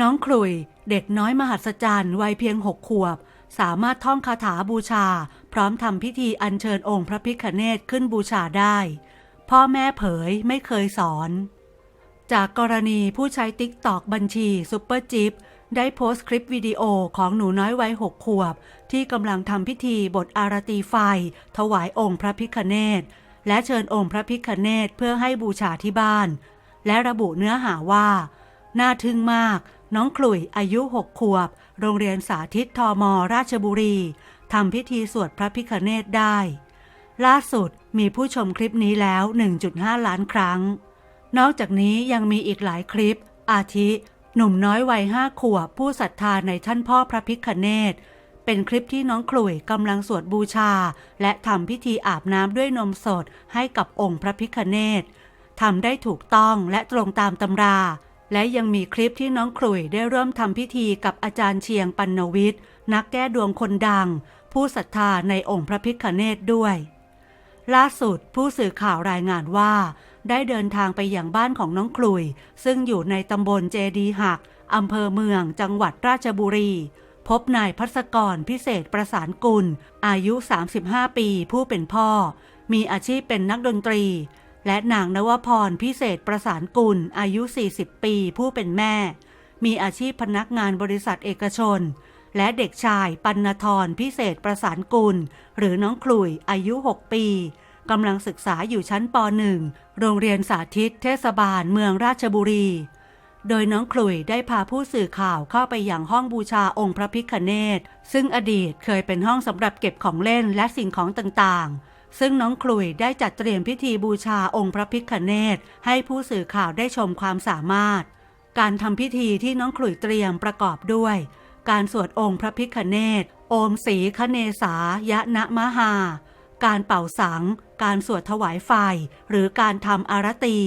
น้องครุยเด็กน้อยมหัศจรรย์วัยเพียงหกขวบ สามารถท่องคาถาบูชา พร้อมทำพิธีอัญเชิญองค์พระพิฆเนศขึ้นบูชาได้ พ่อแม่เผยไม่เคยสอน จากกรณีผู้ใช้ติ๊กตอกบัญชีซุปเปอร์จิปได้โพสต์คลิปวิดีโอของหนูน้อยวัยหกขวบ ที่กำลังทำพิธีบทอารตีไฟ ถวายองค์พระพิฆเนศและเชิญองค์พระพิฆเนศเพื่อให้บูชาที่บ้าน และระบุเนื้อหาว่า น่าทึ่งมาก น้องขลุ่ยอายุหกขวบ โรงเรียนสาธิตทมราชบุรีทำพิธีสวดพระพิฆเนศได้ ล่าสุดมีผู้ชมคลิปนี้แล้ว 1.5 ล้านครั้ง นอกจากนี้ยังมีอีกหลายคลิป อาทิ หนุ่มน้อยวัยห้าขวบ ผู้ศรัทธาในท่านพ่อพระพิฆเนศเป็นคลิปที่น้องขลุ่ยกำลังสวดบูชา และทำพิธีอาบน้ำด้วยนมสดให้กับองค์พระพิฆเนศทำได้ถูกต้องและตรงตามตำรา และยังมีคลิปที่น้องขลุ่ยได้ร่วมทำพิธีกับอาจารย์เชียงปัณวิทย์นักแก้ดวงคนดัง ผู้ศรัทธาในองค์พระพิฆเนศด้วย ล่าสุดผู้สื่อข่าวรายงานว่า ได้เดินทางไปอย่างบ้านของน้องคลุย ซึ่งอยู่ในตำบลเจดีหักอำเภอเมืองจังหวัดราชบุรี พบนายพัศกรพิเศษประสานกุล อายุ 35 ปีผู้เป็นพ่อ มีอาชีพเป็นนักดนตรี และนางนวพรพิเศษประสานกุลอายุ 40 ปีผู้เป็นแม่ มีอาชีพพนักงานบริษัทเอกชน และเด็กชายปัณธรพิเศษประสานกุล หรือน้องคลุยอายุ 6 ปีกำลังศึกษาอยู่ชั้นป .1 โรงเรียนสาธิตเทศบาลเมืองราชบุรี โดยน้องคลุยได้พาผู้สื่อข่าวเข้าไปอยังห้องบูชาองค์พระพิฆเนศซึ่งอดีตเคยเป็นห้องสำหรับเก็บของเล่นและสิ่งของต่างๆ ซึ่งน้องคลุยได้จัดเตรียมพิธีบูชาองค์พระพิฆเนศให้ผู้สื่อข่าวได้ชมความสามารถ การทำพิธีที่น้องขลุ่ยเตรียมประกอบด้วย การสวดองค์พระพิฆเนศโอมสีคเนสายะนะมหา การเป่าสัง การสวดถวายไฟ หรือการทำอารตี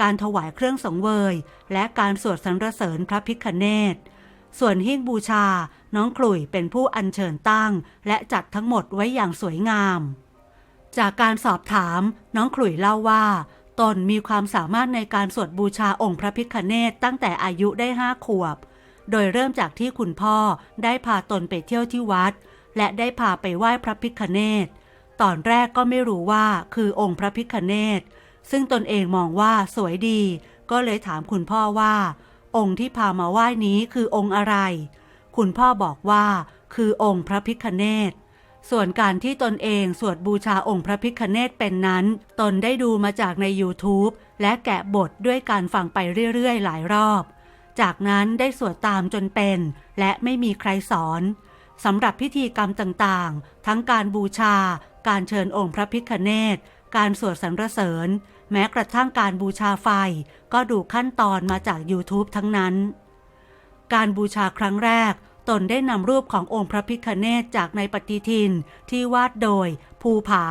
การถวายเครื่องสงเวย และการสวดสรรเสริญพระพิฆเนศส่วนหิ้งบูชา น้องขลุ่ยเป็นผู้อัญเชิญตั้ง และจัดทั้งหมดไว้อย่างสวยงาม จากการสอบถามน้องขลุ่ยเล่าว่า ตนมีความสามารถในการสวดบูชาองค์พระพิฆเนศตั้งแต่อายุได้ห้าขวบ โดยเริ่มจากที่คุณพ่อได้พาตนไปเที่ยวที่วัด และได้พาไปไหว้พระพิฆเนศตอนแรกก็ไม่รู้ว่าคือองค์พระพิฆเนศซึ่งตนเองมองว่าสวยดี ก็เลยถามคุณพ่อว่า องค์ที่พามาไหว้นี้คือองค์อะไร คุณพ่อบอกว่าคือองค์พระพิฆเนศ ส่วนการที่ตนเองสวดบูชาองค์พระพิฆเนศเป็นนั้น ตนได้ดูมาจากใน YouTube และแกะบทด้วยการฟังไปเรื่อยๆ หลายรอบ จากนั้นได้สวดตามจนเป็น และไม่มีใครสอนสำหรับพิธีกรรมต่างๆ ทั้งการบูชา การเชิญองค์พระพิฆเนศการสวดสรรเสริญ แม้กระทั่งการบูชาไฟ ก็ดูขั้นตอนมาจาก YouTube ทั้งนั้น การบูชาครั้งแรก ตนได้นำรูปขององค์พระพิฆเนศจากในปฏิทิน ที่วาดโดย ภูผา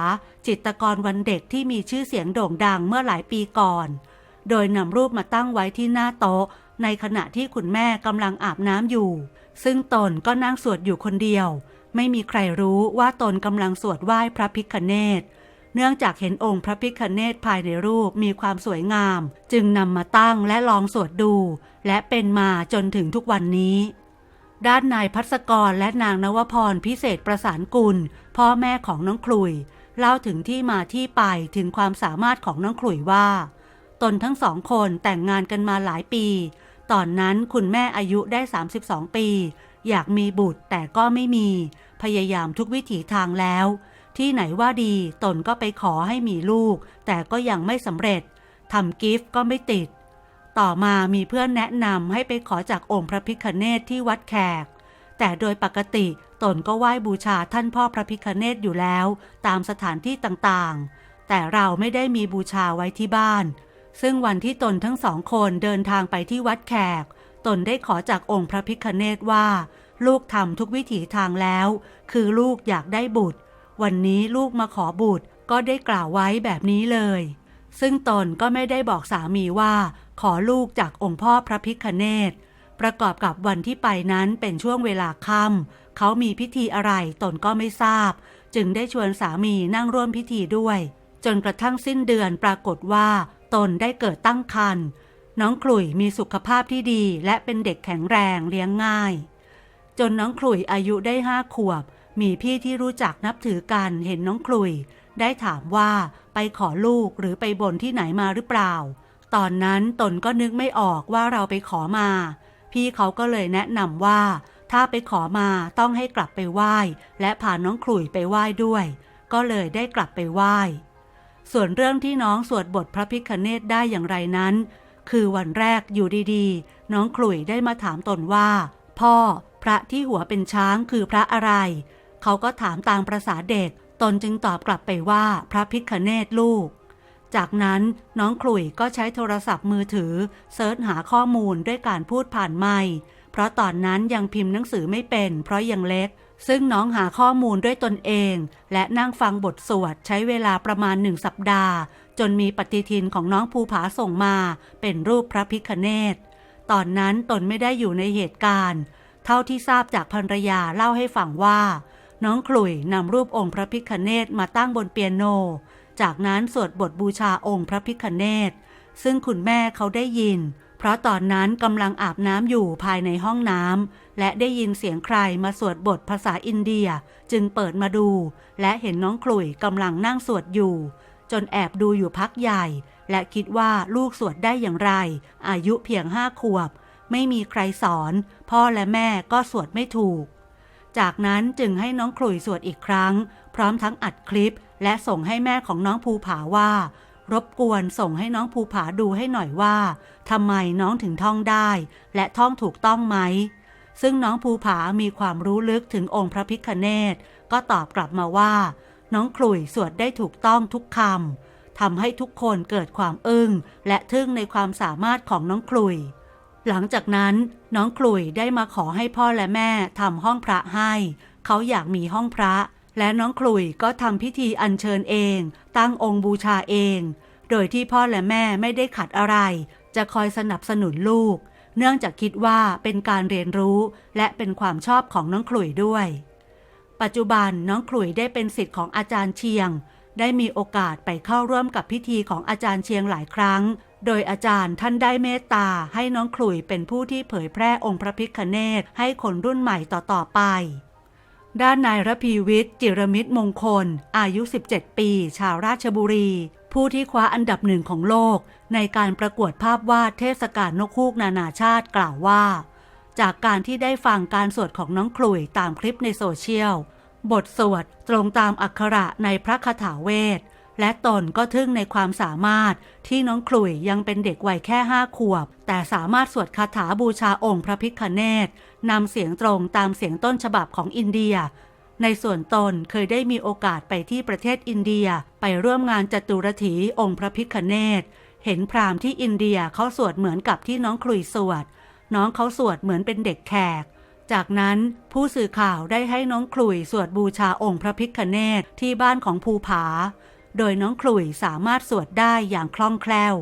จิตรกรวันเด็กที่มีชื่อเสียงโด่งดังเมื่อหลายปีก่อน โดยนำรูปมาตั้งไว้ที่หน้าโต๊ะ ในขณะที่คุณแม่กำลังอาบน้ำอยู่ ซึ่งตนก็นั่งสวดอยู่คนเดียว ไม่มีใครรู้ว่าตนกำลังสวดไหว้พระพิฆเนศเนื่องจากเห็นองค์พระพิฆเนศภายในรูปมีความสวยงาม จึงนำมาตั้งและลองสวดดู และเป็นมาจนถึงทุกวันนี้ ด้านนายพัศกรและนางนวพรพิเศษประสานกุล พ่อแม่ของน้องคลุย เล่าถึงที่มาที่ไปถึงความสามารถของน้องคลุยว่า ตนทั้งสองคนแต่งงานกันมาหลายปี ตอนนั้นคุณแม่อายุได้ 32 ปี อยากมีบุตรแต่ก็ไม่มี พยายามทุกวิถีทางแล้ว ที่ไหนว่าดีตนก็ไปขอให้มีลูก แต่ก็ยังไม่สำเร็จทำกิฟต์ก็ไม่ติด ต่อมามีเพื่อนแนะนำให้ไปขอจากองค์พระพิฆเนศที่วัดแขก แต่โดยปกติตนก็ไหว้บูชาท่านพ่อพระพิฆเนศอยู่แล้ว ตามสถานที่ต่างๆ แต่เราไม่ได้มีบูชาไว้ที่บ้าน ซึ่งวันที่ตนทั้งสองคนเดินทางไปที่วัดแขก ตนได้ขอจากองค์พระพิฆเนศว่า ลูกทำทุกวิถีทางแล้ว คือลูกอยากได้บุตร วันนี้ลูกมาขอบุตรก็ได้กล่าวไว้แบบนี้เลย ซึ่งตนก็ไม่ได้บอกสามีว่า ขอลูกจากองค์พ่อพระพิฆเนศประกอบกับวันที่ไปนั้นเป็นช่วงเวลาค่ำเขามีพิธีอะไรตนก็ไม่ทราบ จึงได้ชวนสามีนั่งร่วมพิธีด้วย จนกระทั่งสิ้นเดือนปรากฏว่า ตนได้เกิดตั้งครรภ์น้องขลุ่ยมีสุขภาพที่ดีและเป็นเด็กแข็งแรงเลี้ยงง่าย จนน้องขลุ่ยอายุได้ห้าขวบ มีพี่ที่รู้จักนับถือกันเห็นน้องขลุ่ย ได้ถามว่าไปขอลูกหรือไปบนที่ไหนมาหรือเปล่า ตอนนั้นตนก็นึกไม่ออกว่าเราไปขอมา พี่เขาก็เลยแนะนำว่า ถ้าไปขอมาต้องให้กลับไปไหว้ และพาน้องขลุ่ยไปไหว้ด้วย ก็เลยได้กลับไปไหว้ ส่วนเรื่องที่น้องสวดบทพระพิคเนตได้อย่างไรนั้น คือวันแรกอยู่ดีๆ น้องขลุ่ยได้มาถามตนว่า พ่อ พระที่หัวเป็นช้างคือพระอะไร เขาก็ถามตามประษาเด็ก ตนจึงตอบกลับไปว่าพระพิคเนตลูก จากนั้นน้องขลุ่ยก็ใช้โทรศัพท์มือถือเซิร์ชหาข้อมูลด้วยการพูดผ่านไมค์เพราะตอนนั้นยังพิมพ์หนังสือไม่เป็น เพราะยังเล็ก ซึ่งน้องหาข้อมูลด้วยตนเอง และนั่งฟังบทสวดใช้เวลาประมาณหนึ่งสัปดาห์ จนมีปฏิทินของน้องภูผาส่งมา เป็นรูปพระพิคเนตตอนนั้นตนไม่ได้อยู่ในเหตุการณ์ เท่าที่ทราบจากภรรยาเล่าให้ฟังว่า น้องขลุ่ยนำรูปองค์พระพิคเนตมาตั้งบนเปียโน จากนั้นสวดบทบูชาองค์พระพิคเนตซึ่งคุณแม่เขาได้ยิน เพราะตอนนั้นกำลังอาบน้ำอยู่ภายในห้องน้ำและได้ยินเสียงใครมาสวดบทภาษาอินเดียจึงเปิดมาดู และเห็นน้องขลุ่ยกำลังนั่งสวดอยู่ จนแอบดูอยู่พักใหญ่ และคิดว่าลูกสวดได้อย่างไร อายุเพียงห้าขวบ ไม่มีใครสอน พ่อและแม่ก็สวดไม่ถูก จากนั้นจึงให้น้องขลุ่ยสวดอีกครั้ง พร้อมทั้งอัดคลิป และส่งให้แม่ของน้องภูผาว่า รบกวนส่งให้น้องภูผาดูให้หน่อยว่าทำไมน้องถึงท่องได้ และท่องถูกต้องไหม ซึ่งน้องภูผามีความรู้ลึกถึงองค์พระพิคเนตก็ตอบกลับมาว่า น้องขลุ่ยสวดได้ถูกต้องทุกคำทำให้ทุกคนเกิดความอึ้ง และทึ่งในความสามารถของน้องขลุ่ยหลังจากนั้นน้องขลุ่ยได้มาขอให้พ่อและแม่ทำห้องพระให้ เขาอยากมีห้องพระ และน้องขลุ่ยก็ทำพิธีอัญเชิญเอง ตั้งองค์บูชาเอง โดยที่พ่อและแม่ไม่ได้ขัดอะไร จะคอยสนับสนุนลูก เนื่องจากคิดว่าเป็นการเรียนรู้และเป็นความชอบของน้องขลุ่ยด้วย ปัจจุบันน้องขลุ่ยได้เป็นสิทธิ์ของอาจารย์เชียง ได้มีโอกาสไปเข้าร่วมกับพิธีของอาจารย์เชียงหลายครั้ง โดยอาจารย์ท่านได้เมตตาให้น้องขลุ่ยเป็นผู้ที่เผยแพร่องค์พระพิคเนตให้คนรุ่นใหม่ต่อๆไป ด้านนายระพีวิทย์จิรมิตรมงคล อายุ 17 ปี ชาวราชบุรี ผู้ที่คว้าอันดับหนึ่งของโลก ในการประกวดภาพวาดเทศกาลนกคูกนานาชาติกล่าวว่า จากการที่ได้ฟังการสวดของน้องคลุยตามคลิปในโซเชียล บทสวดตรงตามอักขระในพระคาถาเวท และตนก็ทึ่งในความสามารถที่น้องขลุ่ยยังเป็นเด็กวัยแค่ห้าขวบ แต่สามารถสวดคาถาบูชาองค์พระพิคเนตนำเสียงตรงตามเสียงต้นฉบับของอินเดีย ในส่วนตนเคยได้มีโอกาสไปที่ประเทศอินเดียไปร่วมงานจตุรถีองค์พระพิคเนตเห็นพราหมณ์ที่อินเดียเขาสวดเหมือนกับที่น้องขลุ่ยสวด น้องเขาสวดเหมือนเป็นเด็กแขกจากนั้นผู้สื่อข่าวได้ให้น้องขลุ่ยสวดบูชาองค์พระพิคเนตที่บ้านของภูผา โดยน้องขลุ่ยสามารถสวดได้อย่างคล่องแคล่ว